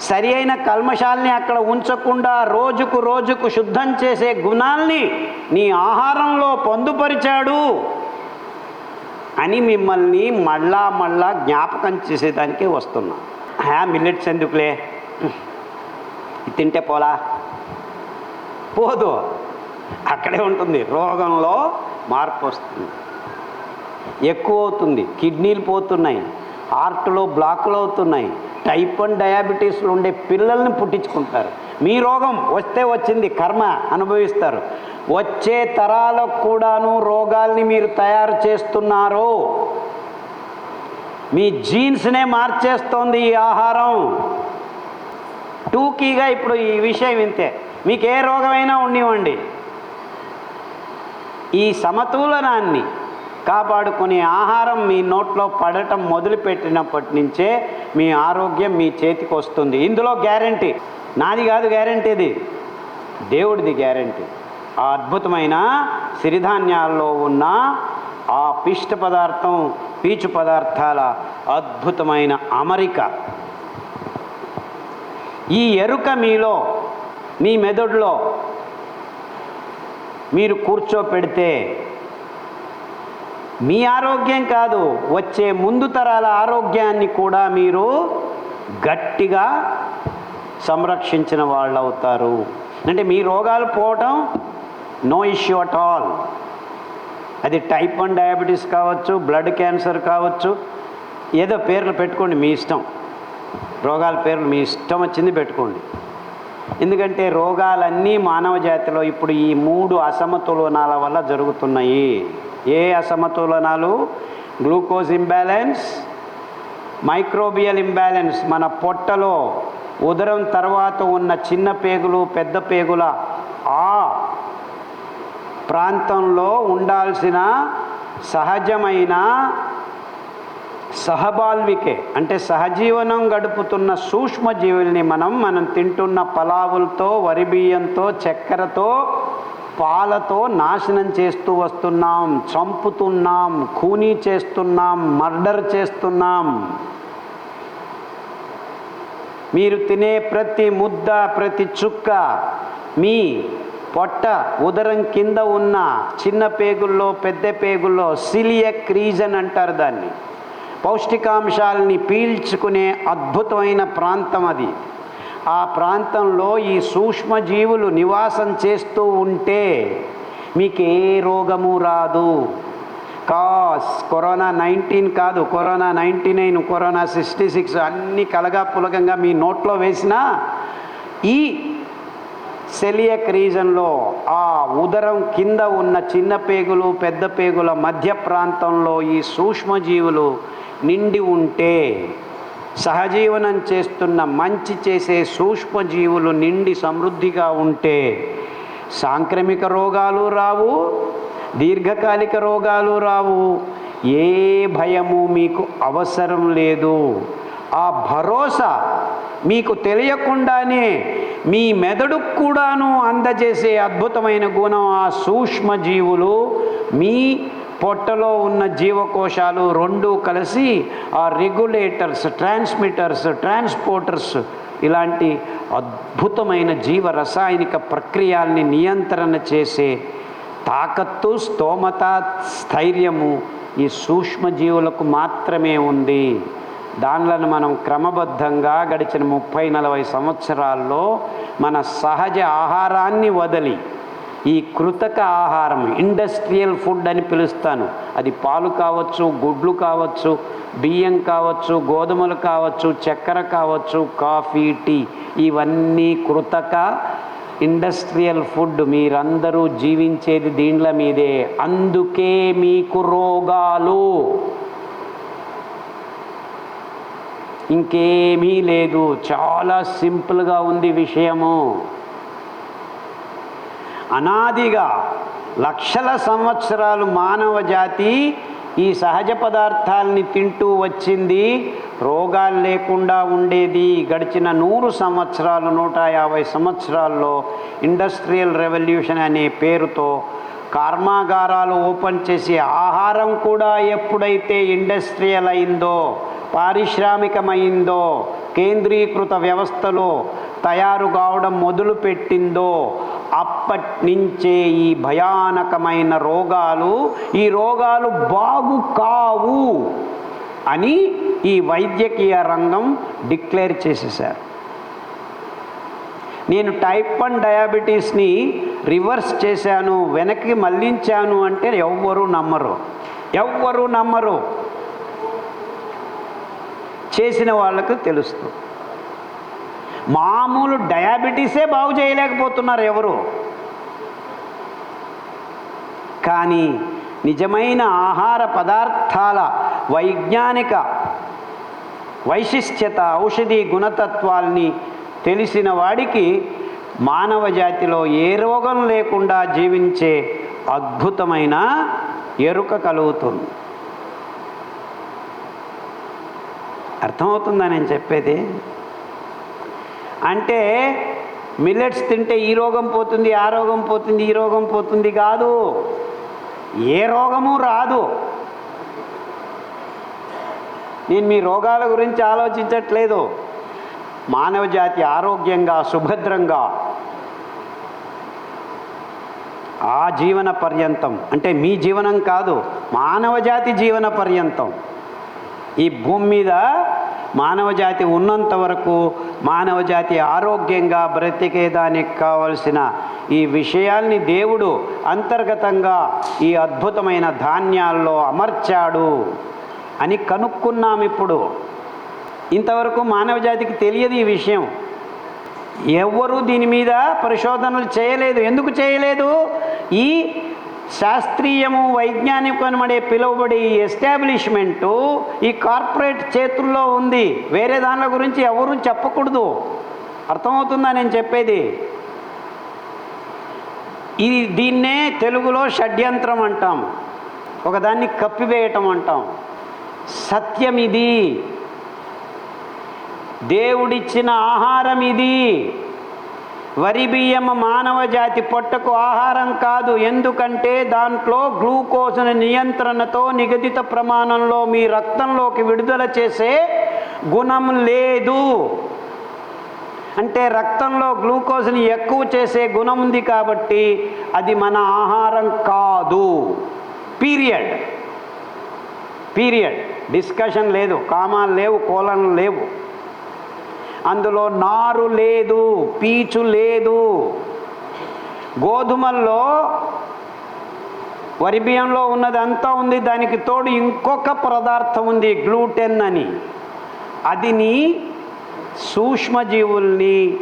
సరి అయిన కల్మషాల్ని అక్కడ ఉంచకుండా రోజుకు రోజుకు శుద్ధం చేసే గుణాల్ని నీ ఆహారంలో పొందుపరిచాడు అని మిమ్మల్ని మళ్ళా మళ్ళా జ్ఞాపకం చేసేదానికే వస్తున్నా. హ్యా మిల్లెట్స్ ఎందుకులే? తింటే పోలా? పోదు. అక్కడే ఉంటుంది. రోగంలో మార్పు వస్తుంది. ఎక్కువ అవుతుంది. కిడ్నీలు పోతున్నాయి. హార్ట్లో బ్లాకులు అవుతున్నాయి. టైప్ వన్ డయాబెటీస్లో ఉండే పిల్లల్ని పుట్టించుకుంటారు. మీ రోగం వస్తే వచ్చింది కర్మ అనుభవిస్తారు. వచ్చే తరాలకు కూడాను రోగాల్ని మీరు తయారు చేస్తున్నారు. మీ జీన్స్నే మార్చేస్తోంది ఈ ఆహారం. టూకీగా ఇప్పుడు ఈ విషయం ఇంతే. మీకు ఏ రోగమైనా ఉండివ్వండి. ఈ సమతులనాన్ని కాపాడుకునే ఆహారం మీ నోట్లో పడటం మొదలుపెట్టినప్పటి నుంచే మీ ఆరోగ్యం మీ చేతికి వస్తుంది. ఇందులో గ్యారంటీ. నాది కాదు గ్యారంటీది దేవుడిది గ్యారంటీ. ఆ అద్భుతమైన సిరిధాన్యాల్లో ఉన్న ఆ పిష్ట పదార్థం పీచు పదార్థాల అద్భుతమైన అమరిక. ఈ ఎరుక మీలో మీ మెదడులో మీరు కూర్చోపెడితే మీ ఆరోగ్యం కాదు వచ్చే ముందు తరాల ఆరోగ్యాన్ని కూడా మీరు గట్టిగా సంరక్షించిన వాళ్ళు అవుతారు అంటే మీ రోగాలు పోవటం నో ఇష్యూ అట్ ఆల్ అది టైప్ వన్ డయాబెటీస్ కావచ్చు బ్లడ్ క్యాన్సర్ కావచ్చు ఏదో పేర్లు పెట్టుకోండి మీ ఇష్టం. రోగాల పేర్లు మీ ఇష్టం వచ్చింది పెట్టుకోండి. ఎందుకంటే రోగాలన్నీ మానవ జాతిలో ఇప్పుడు ఈ మూడు అసమతులనాల వల్ల జరుగుతున్నాయి. ఏ అసమతులనాలు? గ్లూకోజ్ ఇంబ్యాలెన్స్ మైక్రోబియల్ ఇంబ్యాలెన్స్ మన పొట్టలో ఉదరం తర్వాత ఉన్న చిన్న పేగులు పెద్ద పేగుల ఆ ప్రాంతంలో ఉండాల్సిన సహజమైన సహబాల్వికే అంటే సహజీవనం గడుపుతున్న సూక్ష్మజీవుల్ని మనం మనం తింటున్న పలావులతో వరి బియ్యంతో చక్కెరతో పాలతో నాశనం చేస్తూ వస్తున్నాం చంపుతున్నాం ఖూనీ చేస్తున్నాం మర్డర్ చేస్తున్నాం. మీరు తినే ప్రతి ముద్ద ప్రతి చుక్క మీ పొట్ట ఉదరం కింద ఉన్న చిన్న పేగుల్లో పెద్ద పేగుల్లో సిలియక్ రీజన్ అంటారు దాన్ని. పౌష్టికాంశాలని పీల్చుకునే అద్భుతమైన ప్రాంతం అది. ఆ ప్రాంతంలో ఈ సూక్ష్మజీవులు నివాసం చేస్తూ ఉంటే మీకు ఏ రోగము రాదు. కాస్ కరోనా నైన్టీన్ కాదు corona ninety nine corona sixty six అన్నీ కలగా పులగంగా మీ నోట్లో వేసినా ఈ సెలియక్ రీజన్లో ఆ ఉదరం కింద ఉన్న చిన్న పేగులు పెద్ద పేగుల మధ్య ప్రాంతంలో ఈ సూక్ష్మజీవులు నిండి ఉంటే సహజీవనం చేస్తున్న మంచి చేసే సూక్ష్మజీవులు నిండి సమృద్ధిగా ఉంటే సాంక్రమిక రోగాలు రావు దీర్ఘకాలిక రోగాలు రావు. ఏ భయము మీకు అవసరం లేదు. ఆ భరోసా మీకు తెలియకుండానే మీ మెదడుకు కూడాను అందజేసే అద్భుతమైన గుణం ఆ సూక్ష్మజీవులు మీ పొట్టలో ఉన్న జీవకోశాలు రెండు కలిసి ఆ రెగ్యులేటర్స్ ట్రాన్స్మిటర్స్ ట్రాన్స్పోర్టర్స్ ఇలాంటి అద్భుతమైన జీవ రసాయనిక ప్రక్రియల్ని నియంత్రణ చేసే తాకత్తు స్తోమత స్థైర్యము ఈ సూక్ష్మజీవులకు మాత్రమే ఉంది. దానిలను మనం క్రమబద్ధంగా గడిచిన ముప్పై నలభై సంవత్సరాల్లో మన సహజ ఆహారాన్ని వదిలి ఈ కృతక ఆహారం ఇండస్ట్రియల్ ఫుడ్ అని పిలుస్తాను. అది పాలు కావచ్చు గుడ్లు కావచ్చు బియ్యం కావచ్చు గోధుమలు కావచ్చు చక్కెర కావచ్చు కాఫీ టీ. ఇవన్నీ కృతక ఇండస్ట్రియల్ ఫుడ్ మీరందరూ జీవించేది దీంట్ల మీదే. అందుకే మీకు రోగాలు. ఇంకేమీ లేదు. చాలా సింపుల్గా ఉంది విషయము. అనాదిగా లక్షల సంవత్సరాలు మానవ జాతి ఈ సహజ పదార్థాలని తింటూ వచ్చింది. రోగాలు లేకుండా ఉండేది. గడిచిన నూరు సంవత్సరాలు నూట యాభై సంవత్సరాల్లో ఇండస్ట్రియల్ రెవల్యూషన్ అనే పేరుతో కర్మాగారాలు ఓపెన్ చేసి ఆహారం కూడా ఎప్పుడైతే ఇండస్ట్రియల్ అయిందో పారిశ్రామికమైందో కేంద్రీకృత వ్యవస్థలో తయారు కావడం మొదలుపెట్టిందో అప్పటి నుంచే ఈ భయానకమైన రోగాలు ఈ రోగాలు బాగు కావు అని ఈ వైద్యకీయ రంగం డిక్లేర్ చేసేసారు నేను టైప్ వన్ డయాబెటీస్ని రివర్స్ చేశాను వెనక్కి మళ్ళించాను అంటే ఎవ్వరూ నమ్మరు. ఎవ్వరూ నమ్మరు. చేసిన వాళ్ళకు తెలుస్తుంది. మామూలు డయాబెటీసే బాగు చేయలేకపోతున్నారు ఎవరు. కానీ నిజమైన ఆహార పదార్థాల వైజ్ఞానిక వైశిష్ట్యత ఔషధి గుణతత్వాల్ని తెలిసిన వాడికి మానవ జాతిలో ఏ రోగం లేకుండా జీవించే అద్భుతమైన ఎరుక కలుగుతుంది. అర్థమవుతుందా నేను చెప్పేది? అంటే మిల్లెట్స్ తింటే ఈ రోగం పోతుంది ఆ రోగం పోతుంది ఈ రోగం పోతుంది కాదు. ఏ రోగము రాదు. నేను మీ రోగాల గురించి ఆలోచించట్లేదు. మానవ జాతి ఆరోగ్యంగా సుభద్రంగా ఆ జీవన పర్యంతం. అంటే మీ జీవనం కాదు మానవ జాతి జీవన పర్యంతం. ఈ భూమి మీద మానవ జాతి ఉన్నంత వరకు మానవ జాతి ఆరోగ్యంగా బ్రతికేదానికి కావలసిన ఈ విషయాల్ని దేవుడు అంతర్గతంగా ఈ అద్భుతమైన ధాన్యాల్లో అమర్చాడు అని కనుక్కున్నాం ఇప్పుడు. ఇంతవరకు మానవ జాతికి తెలియదు ఈ విషయం. ఎవ్వరూ దీని మీద పరిశోధనలు చేయలేదు. ఎందుకు చేయలేదు? ఈ శాస్త్రీయము వైజ్ఞానికమడే పిలువబడే ఈ ఎస్టాబ్లిష్మెంటు ఈ కార్పొరేట్ చేతుల్లో ఉంది. వేరే దానిల గురించి ఎవరు చెప్పకూడదు. అర్థమవుతుందా నేను చెప్పేది? ఇది దీన్నే తెలుగులో షడ్యంత్రం అంటాం. ఒకదాన్ని కప్పివేయటం అంటాం. సత్యం ఇది దేవుడిచ్చిన ఆహారం ఇది వరి బియ్యం మానవ జాతి పొట్టకు ఆహారం కాదు. ఎందుకంటే దాంట్లో గ్లూకోజ్ నియంత్రణతో నిగదిత ప్రమాణంలో మీ రక్తంలోకి విడుదల చేసే గుణం లేదు. అంటే రక్తంలో గ్లూకోజ్ని ఎక్కువ చేసే గుణం ఉంది కాబట్టి అది మన ఆహారం కాదు. పీరియడ్. పీరియడ్. డిస్కషన్ లేదు. కామాలు లేవు కోలం లేవు. అందులో నారు లేదు పీచు లేదు. గోధుమల్లో వరి బియ్యంలో ఉన్నదంతా ఉంది దానికి తోడు ఇంకొక పదార్థం ఉంది గ్లూటెన్ అని. అదిని సూక్ష్మజీవుల్ని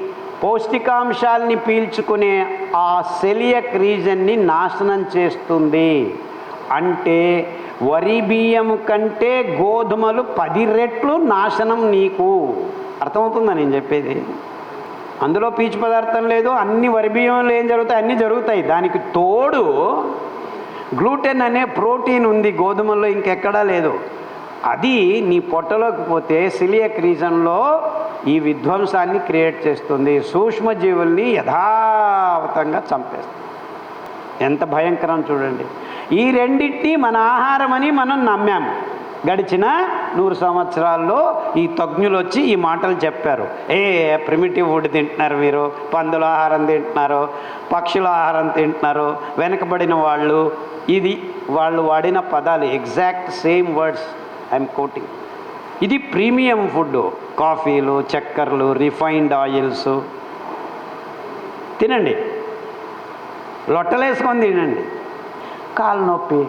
పౌష్టికాంశాల్ని పీల్చుకునే ఆ సెలియక్ రీజన్ని నాశనం చేస్తుంది. అంటే వరి బియ్యం కంటే గోధుమలు పది రెట్లు నాశనం నీకు. అర్థమవుతుందా నేను చెప్పేది? అందులో పీచు పదార్థం లేదు అన్ని వరి ఏం జరుగుతాయి? అన్నీ జరుగుతాయి. దానికి తోడు గ్లూటెన్ అనే ప్రోటీన్ ఉంది గోధుమల్లో ఇంకెక్కడా లేదు. అది నీ పొట్టలోకి పోతే సిలియక్ రీజన్లో ఈ విధ్వంసాన్ని క్రియేట్ చేస్తుంది. సూక్ష్మజీవుల్ని యథావతంగా చంపేస్తుంది. ఎంత భయంకరం చూడండి. ఈ రెండింటినీ మన ఆహారమని మనం నమ్మాము. గడిచిన నూరు సంవత్సరాల్లో ఈ తజ్ఞులు వచ్చి ఈ మాటలు చెప్పారు. ఏ ప్రిమిటివ్ ఫుడ్ తింటున్నారు మీరు? పందుల ఆహారం తింటున్నారు పక్షుల ఆహారం తింటున్నారు వెనకబడిన వాళ్ళు ఇది వాళ్ళు వాడిన పదాలు exact same words I'm quoting. ఇది ప్రీమియం ఫుడ్ కాఫీలు చక్కెరలు రిఫైన్డ్ ఆయిల్స్. తినండి. లొట్టలేసుకొని తినండి. కాలు నొప్పి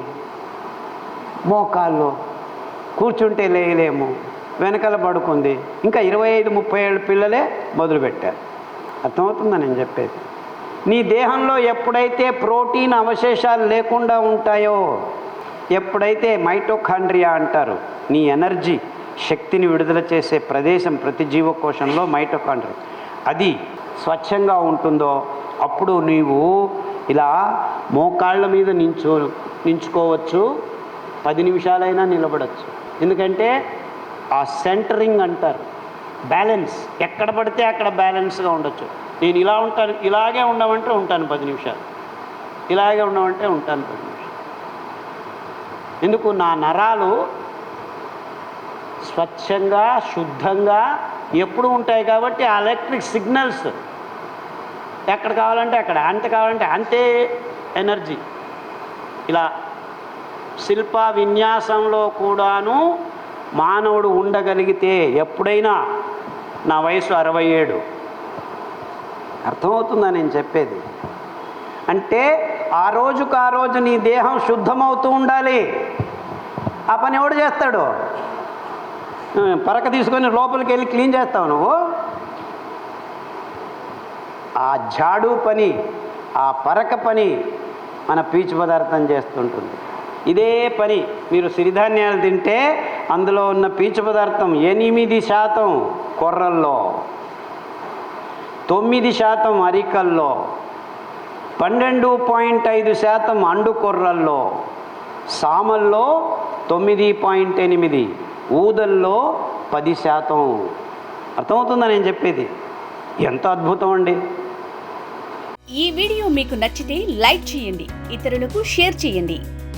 మోకాళ్ళు కూర్చుంటే లేయలేము వెనకాల పడుకుంది. ఇంకా ఇరవై ఐదు ముప్పై ఏళ్ళ పిల్లలే మొదలుపెట్టారు. అర్థమవుతుందా నేను చెప్పేది? నీ దేహంలో ఎప్పుడైతే ప్రోటీన్ అవశేషాలు లేకుండా ఉంటాయో ఎప్పుడైతే మైటోకాండ్రియా అంటారు నీ ఎనర్జీ శక్తిని విడుదల చేసే ప్రదేశం ప్రతి జీవకోశంలో మైటోకాండ్రియా. అది స్వచ్ఛంగా ఉంటుందో అప్పుడు నీవు ఇలా మోకాళ్ళ మీద నించో నించుకోవచ్చు పది నిమిషాలైనా నిలబడచ్చు. ఎందుకంటే ఆ సెంటరింగ్ అంటారు. బ్యాలెన్స్. ఎక్కడ పడితే అక్కడ బ్యాలెన్స్గా ఉండొచ్చు. నేను ఇలా ఉంటాను ఇలాగే ఉండమంటే ఉంటాను పది నిమిషాలు. ఇలాగే ఉండమంటే ఉంటాను పది నిమిషాలు. ఎందుకు? నా నరాలు స్వచ్ఛంగా శుద్ధంగా ఎప్పుడు ఉంటాయి కాబట్టి ఆ ఎలక్ట్రిక్ సిగ్నల్స్ ఎక్కడ కావాలంటే అక్కడ అంత కావాలంటే అంతే ఎనర్జీ. ఇలా శిల్ప విన్యాసంలో కూడాను మానవుడు ఉండగలిగితే ఎప్పుడైనా నా వయసు అరవై ఏడు. అర్థమవుతుందా నేను చెప్పేది? అంటే ఆ రోజుకు ఆ రోజు నీ దేహం శుద్ధమవుతూ ఉండాలి. ఆ పని ఎవడు చేస్తాడు? పరక తీసుకొని లోపలికి వెళ్ళి క్లీన్ చేస్తావు నువ్వు. ఆ జాడు పని ఆ పరక పని మన పీచు పదార్థం చేస్తుంటుంది. ఇదే పని. మీరు సిరిధాన్యాలు తింటే అందులో ఉన్న పీచు పదార్థం ఎనిమిది శాతం కొర్రల్లో తొమ్మిది శాతం అరికల్లో పన్నెండు పాయింట్ ఐదు శాతం అండు కొర్రల్లో సామల్లో తొమ్మిది పాయింట్ ఎనిమిది ఊదల్లో పది శాతం. అర్థమవుతుందా నేను చెప్పేది? ఎంత అద్భుతం అండి. ఈ వీడియో మీకు నచ్చితే లైక్ చేయండి ఇతరులకు షేర్ చేయండి.